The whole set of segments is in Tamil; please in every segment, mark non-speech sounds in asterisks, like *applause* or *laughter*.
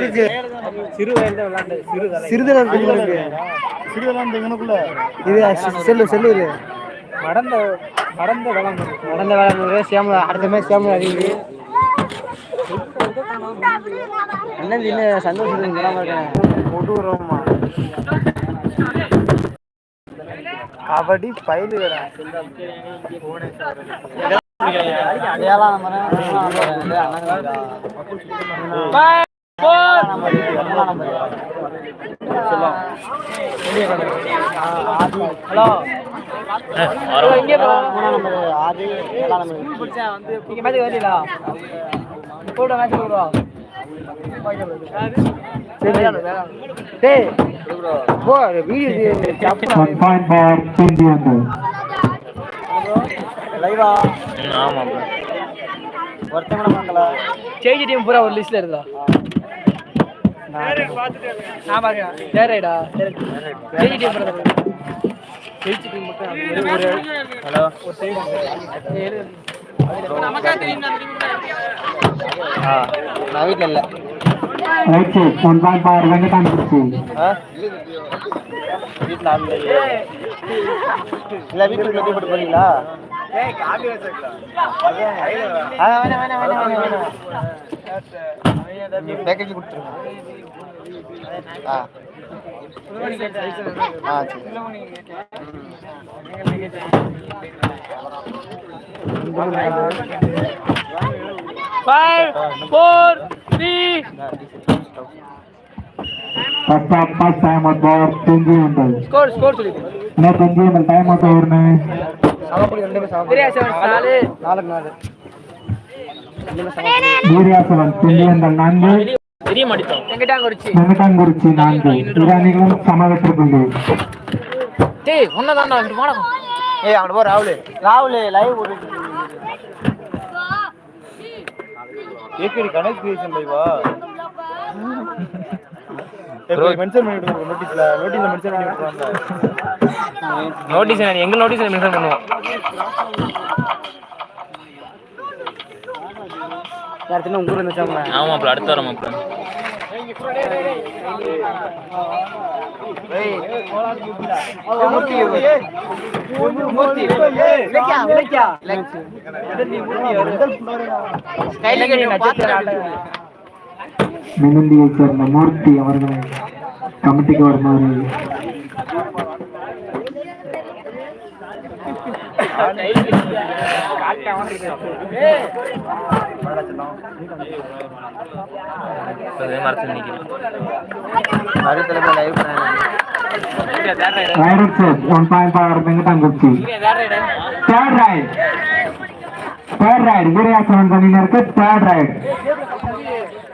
இருக்கு சிறுதலை இருக்கு இது செல்லு செல்லு இது. நடந்த நடந்த வளம் நடந்த சேமல அடுத்த மேட்ச் சேமல அறிவு என்ன இன்னும் சந்தோஷம் கொடூரமா. கபடி பயிலு ஏழாம் நம்பர் ஹலோ இங்கே மூணாம் நம்பர் ஆறு ஏழாம் நம்பர் வந்து இங்கே மேட்ச் வரலா கூட மேட்ச் போடுவா டேய் போ வீடியோ. லைவா ஆமாம் ஒருத்தன் கூட பார்க்கல. சேஜி டீம் பூரா ஒரு லிஸ்ட்ல இருந்தா நான் பாக்கிறேன் டேரைடா சேஜி டீம் பூரா சேஜி டீம் மட்டும் ஒரு ஹலோ. நான் இல்ல. இல்ல வீட்டுக்குள்ள போறீங்களா? பேக்கேஜ் கொடுத்துருங்க. ஆ. ஆ சரி. Five four three Out over ne. சமப்படி ரெண்டுமே சமப்படி சரியா சார் நாலு நாலுக்கு நாலு ரெண்டுமே சமப்படி Media seven, Indian நான்கு, தெரிய மாட்டோம் எங்கிட்டாங்க குறிச்சி Venkatam Kursi நான்கு. இரு அணிகளும் சம வெற்றி புள்ளி. டேய் ஒன்னதான்டா இங்க வாடா ஏய் அங்க போ ராகுல் ராகுல் லைவ் ஒரு ஏகேடி கனெக்ட் கிரியேஷன் லைவா மென்ஷன் பண்ணி விடுங்க நோட்டீஸ்ல நோட்டீஸ்ல மென்ஷன் பண்ணி விட்டுருவாங்க நோட்டீஸ் எங்க நோட்டீஸ்ல மென்ஷன் பண்ணுவோம்? யார் சின்ன உங்க ஊர்ல ஆமா அப்புறம் அடுத்த வாரம் அப்புறம் கையில கட்டி மெலந்தியை சேர்ந்த மூர்த்தி அவர்களை கமிட்டிக்கு வருமாறு மறைச்சு நிக்கிறேன் மறுத்தலைமை லைவ் பண்ணாங்க Direct set, one point for Venkatam Kursi. Third.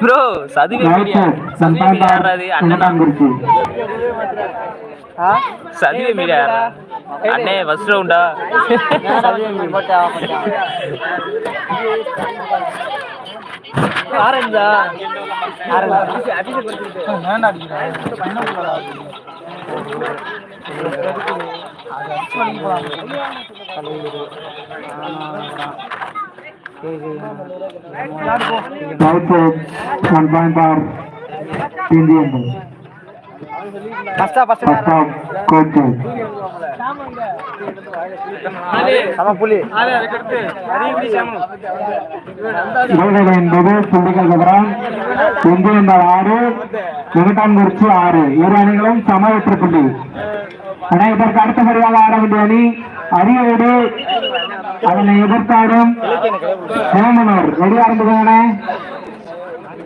Bro சதுவி சதுவி யாராது? அண்ணனா. சதுவி மீடியா யாரா? அண்ணே ஃபர்ஸ்ட் ரவுண்டா ஆரஞ்சா? Right Output, combined bar, Indian. ஃபர்ஸ்டா ஃபர்ஸ்ட் side. சம புலி என்பது விவரம். ஆறு வெங்கடாம் குறிச்சி ஆறு. இரு அணிகளும் சம வெற்றி புள்ளி ஆனா இதற்கு அடுத்தபடியாக ஆட வேண்டிய அணி அரியவோடு அதனை எதிர்த்தாடும் சோமனூர் ரெடியா விஐபி கெஸ்ட் ஆட்டம் நிறைவு பெற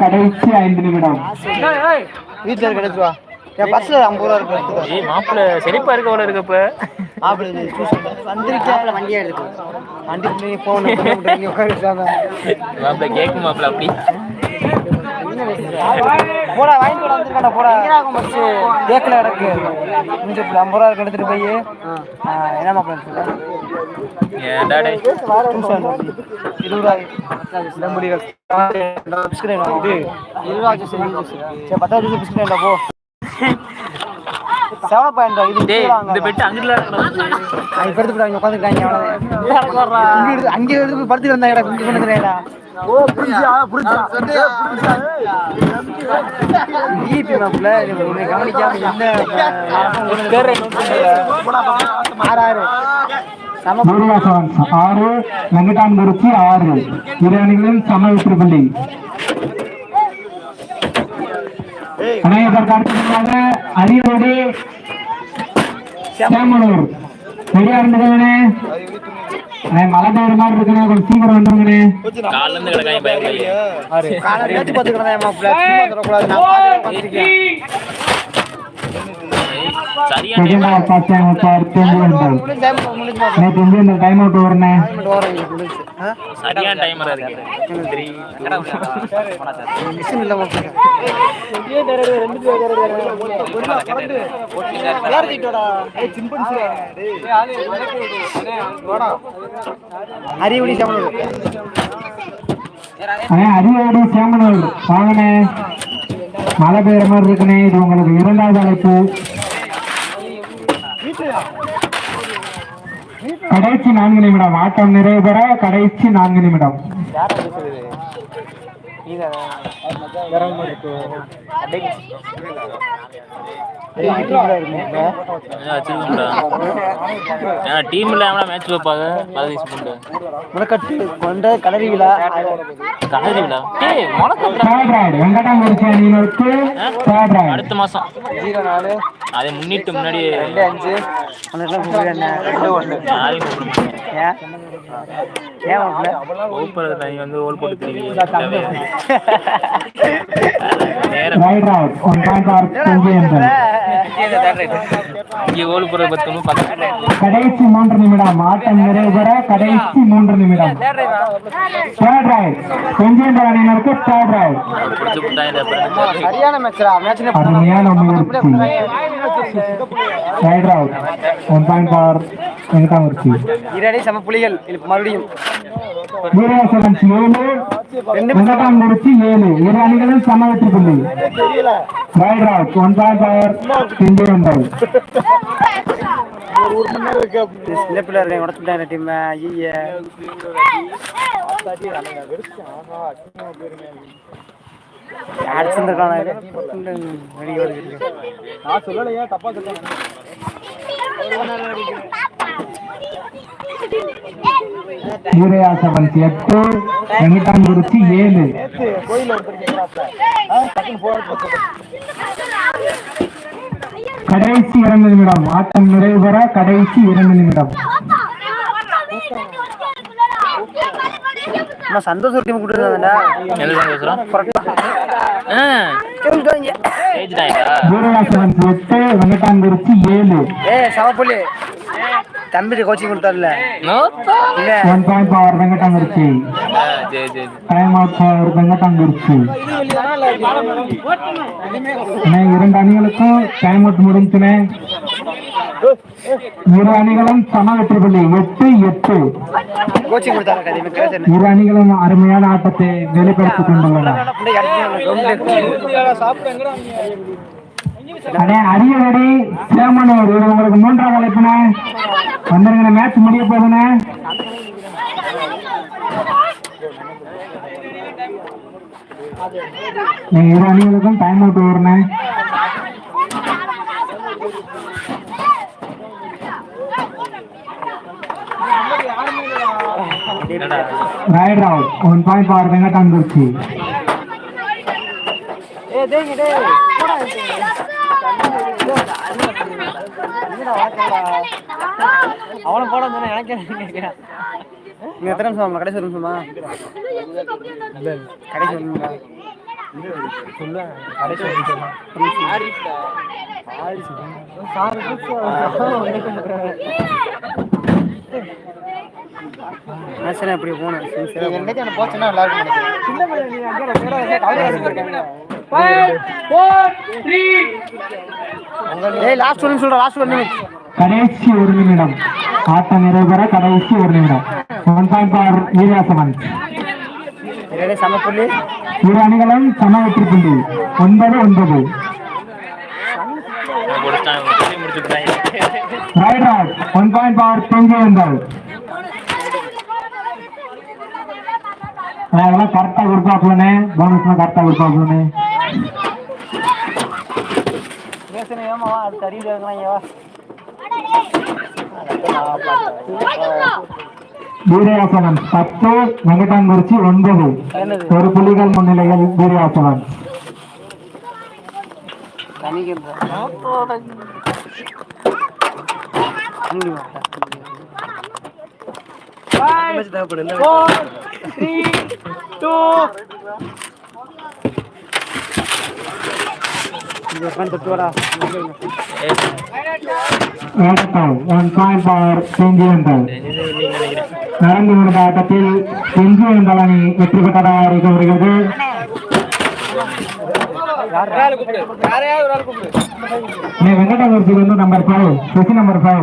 கடைசி ஐந்து நிமிடம். வீட்டுல எடுத்துவா என் பஸ்ல ஐம்பது ரூபா இருக்கு மாப்பிள்ள செழிப்பா இருக்க போல இருக்கு இப்ப. மாப்பிள்ளை. வந்திருக்கேன். வண்டியை எடுத்து வண்டி நீ போன் நீ உட்காந்துட்டாங்க மாப்பிள்ள கேக்கு மாப்பிள்ள அப்படி. போடா வாங்கிட்டு கூட வந்திருக்காடா போடா. கேக்கல கிடக்கு முடிஞ்ச ஐம்பது ரூபா இருக்கு எடுத்துட்டு போய். என்ன மாப்பிள்ளை சொல்ல ஏன்டா டேய்? இருபது ரூபாய். முடிகள் பிஸ்கட் இது இருபது ரூபா ஜூஸ் சரி பத்தாவது ஜூஸ் பிஸ்கட் வேண்டாம் போ. பாயிண்டா இது டேய் இந்த. பெட் அங்கிட்டு அங்க படுத்து உட்காந்துருக்காங்க அவ்வளவுதான் இங்க எடுத்து- அங்கே எடுத்து குஞ்சு பண்ணுறேடா ஓ புரிஞ்சா புரிஞ்சா ஈபி மாப்பிள்ள உன்னை கவனிக்காம என்ன ஆறு பூர்வா செவன்ஸ் ஆறு இரு அணிகளும் சம வெற்றி புள்ளி இதற்கு அடுத்ததாக அரியலோடு சேமனூர் ரெடியா இருந்துக்கண்ணே அண்ணே மழை பெய்யுற மாதிரி இருக்குண்ணே. கொஞ்சம் சீக்கிரம் வந்துருங்கண்ணே. கால்ல இருந்து கிடக்காங்க பயப்படாதீங்க டைம் அவுட் ஆ சரியான டைமரா இருக்கு மிஷின் இல்ல அறிவுடி அண்ணே அரியலோடு சேமனூர் வாங்கண்ணே மழை பெய்யுற மாதிரி இருக்குண்ணே இது உங்களுக்கு இரண்டாவது அழைப்பு கடைசி நான்கு நிமிடம். ஆட்டம் நிறைவு பெற கடைசி நான்கு நிமிடம். டீம் இல்லாம மேட்ச் வைப்பாங்க? பதினஞ்சு புண்டு முளைக்கட்டு கொண்ட கலரி விழா. அடுத்த மாசம். ஜீரோ நாலு. அதை முன்னிட்டு முன்னாடி ரெண்டு அஞ்சு. ஒன்றுலாம் கூப்பிடுறேன் ரெண்டு ஒன்று யாரையும் கூப்பிட மாட்டேன். ஏன்? ஏன் மாப்பிள்ள ஓப்பர் தனி வந்து ஓல் போட்டு நேரம் *laughs* ரைட் ஒன் பாயிண்ட் ஆர் பத்து கடைசி மூன்று நிமிடம் ஆட்டம் நிறைவு பெற கடைசி மூன்று நிமிடம் தேர்ட் ரைட் கொஞ்சம் அணியினருக்கு தேர்ட் ரைட் அருமையான முயற்சி ரைட் அவுட் ஒன் பாயிண்ட் இரடி சம புலிகள் இப்ப மறுபடியும் ஏழு வெங்கடாங்குறிச்சி ஏழு. இரு அணிகளும் சம வெற்றி புள்ளி right out one point for இந்திய ஒன்பது. சில பிள்ளை உடச்சுட்டாங்க டீம். ஐய அடிச்சிருந்துருக்கான நான் சொல்லலையா தப்பா சொல்றேன் வீரயாசவன் எட்டு வெங்கடாங்குறிச்சி ஏழு. கடைசி இரண்டு நிமிடம். ஆட்டம் நிறைவு பெற கடைசி இரண்டு நிமிடம். நம்ம சந்தோஷம் வீரவாசவன் எட்டு வெங்கடாங்குறிச்சி ஏழு. ஏ சமப்புள்ளி தம்பிட்டு coaching கொடுத்தாருல one point for Venkatangurichi time out for Venkatangurichi இரண்டு அணிகளுக்கும் டைம் அவுட் முடிஞ்சுனே இரு அணிகளும் சம வெற்றி புள்ளி எட்டு எட்டு. இரு அணிகளும் அருமையான ஆட்டத்தை வெளிப்படுத்திக் கொண்டுள்ளன அரியவடி சேமனூர் இது உங்களுக்கு மூன்றாம் அழைப்புண்ணே வந்துருங்க மேட்ச் முடிய போகுதுண்ணே. நீங்க இரு அணிகளுக்கும் டைம் அவுட் வரணும் right out one point for Venkatangurichi ஏ டேய் டேய். அவனை போட சொன்னா எனக்கு கேட்கிறேன் நீங்க எத்தனை நிமிஷம் ஆகுமா? கடைசி ஒரு நிமிஷமா? கடைசி ஒரு நிமிஷம்? மேட்ச்னா எப்படி போகணும் என்னைக்கு எனக்கு போச்சுன்னா நல்லா இருக்கும். ஏய் லாஸ்ட் ஒன் சொல்ற லாஸ்ட் ஒன் மினிட் கடைசி ஒரு நிமிடம். ஆட்டம் நிறைவேற கடைசி ஒரு நிமிடம். ஒன் பாயிண்ட் சம புள்ளி? இரு அணிகளும் சம வெற்றி புள்ளி. ஒன்பது ஒன்பது. கொடுத்தாங்க சொல்லி முடிச்சுட்டாங்க ரைட் ராட் ஒன் பாயிண்ட் ஃபார் தெங்கு வந்தால் அதெல்லாம் கரெக்டாக கொடுப்பாப்புலனே போனஸ்லாம் கரெக்டாக கொடுப்பாப்புலனே பேசுன ஏமாவா அடுத்து அறிவு இருக்கலாம் ஏவா வீரயாசனம் பத்து வெங்கடாங்குறிச்சி ஒன்பது. ஒரு புள்ளிகள் முன்னிலையில் வீரயாசனம் வேடத்தால் ஒன் பாயிண்ட் ஃபார் தெங்கு வந்தால் நடந்து முடிந்த ஆட்டத்தில் தெங்கு வந்தால் அணி வெற்றி பெற்றதாக அறிவிக்கப்படுகிறது வெங்கடாங்குறிச்சி வந்து நம்பர் ஃபைவ் நம்பர் ஃபைவ்